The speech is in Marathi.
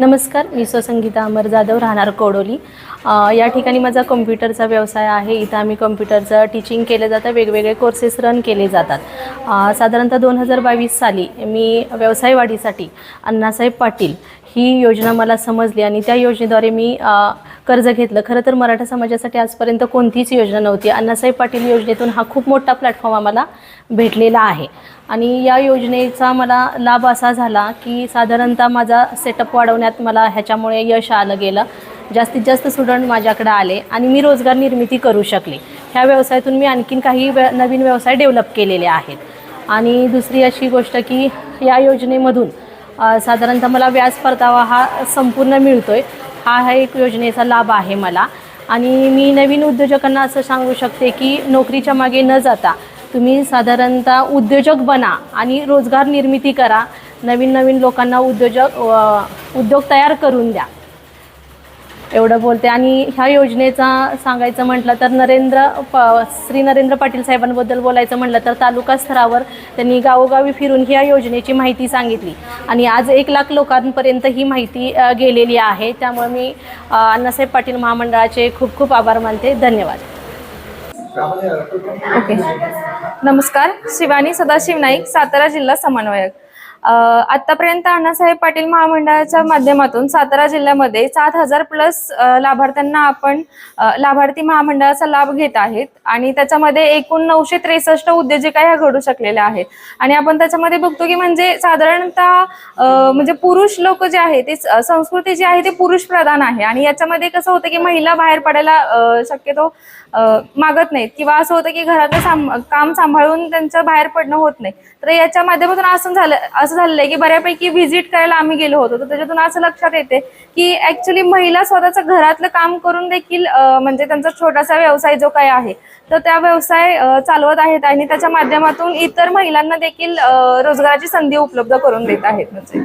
नमस्कार मी स्वसंगीता अमर जाधव राहणार कोडोली. या ठिकाणी माझा कम्प्युटरचा व्यवसाय आहे. इथं आम्ही कम्प्युटरचं टीचिंग केलं जातं. वेगवेगळे कोर्सेस रन केले जातात. साधारणतः दोन हजार बावीस साली मी व्यवसाय वाढीसाठी अण्णासाहेब पाटील ही योजना मला समजली आणि त्या योजनेद्वारे मी कर्ज घेतलं. खरं तर मराठा समाजासाठी आजपर्यंत कोणतीच योजना नव्हती. अण्णासाहेब पाटील योजनेतून हा खूप मोठा प्लॅटफॉर्म आम्हाला भेटलेला आहे. आणि या योजनेचा मला लाभ असा झाला की साधारणतः माझा सेटअप वाढवण्यात मला ह्याच्यामुळे यश आलं गेलं. जास्तीत जास्त स्टुडंट माझ्याकडे आले आणि मी रोजगार निर्मिती करू शकले. ह्या व्यवसायातून मी आणखीन काही व्य नवीन व्यवसाय डेव्हलप केलेले आहेत. आणि दुसरी अशी गोष्ट की या योजनेमधून साधारणतः मला व्याज परतावा हा संपूर्ण मिळतो आहे हा हा एक योजनेचा लाभ आहे मला. आणि मी नवीन उद्योजकांना असं सांगू शकते की नोकरीच्या मागे न जाता तुम्ही साधारणतः उद्योजक बना आणि रोजगार निर्मिती करा. नवीन नवीन लोकांना उद्योजक उद्योग तयार करून द्या. एवढं बोलते. आणि ह्या योजनेचा सांगायचं म्हटलं तर नरेंद्र प श्री नरेंद्र पाटील साहेबांबद्दल बोलायचं म्हटलं तर तालुका स्तरावर त्यांनी गावोगावी फिरून ह्या योजनेची माहिती सांगितली. आणि आज एक लाख लोकांपर्यंत ही माहिती गेलेली आहे. त्यामुळे मी अण्णासाहेब पाटील महामंडळाचे खूप खूप आभार मानते. धन्यवाद. ओके. नमस्कार. शिवानी सदाशिव नाईक सातारा जिल्हा समन्वयक. आतापर्यंत अण्णासाहेब पाटील महामंडळाच्या माध्यमातून सातारा जिल्ह्यामध्ये सात हजार प्लस लाभार्थ्यांना आपण लाभार्थी महामंडळाचा लाभ घेत आहेत. आणि त्याच्यामध्ये एकूण नऊशे त्रेसष्ट उद्योजिका ह्या घडू शकलेल्या आहेत. आणि आपण त्याच्यामध्ये बघतो की म्हणजे साधारणतः म्हणजे पुरुष लोक जे आहे ते संस्कृती जी आहे ती पुरुष प्रधान आहे. आणि याच्यामध्ये कसं होतं की महिला बाहेर पडायला शक्यतो मागत नाहीत. किंवा असं होतं की घरातलं साम काम सांभाळून त्यांचं बाहेर पडणं होत नाही. तर याच्या माध्यमातून असं झालं असं झालेलं आहे की बऱ्यापैकी व्हिजिट करायला आम्ही गेलो होतो. तर त्याच्यातून असं लक्षात येते की ऍक्च्युली महिला स्वतःचं घरातलं काम करून देखील म्हणजे त्यांचा छोटासा व्यवसाय जो काय आहे तर त्या व्यवसाय चालवत आहेत आणि त्याच्या माध्यमातून इतर महिलांना देखील रोजगाराची संधी उपलब्ध करून देत आहेत. म्हणजे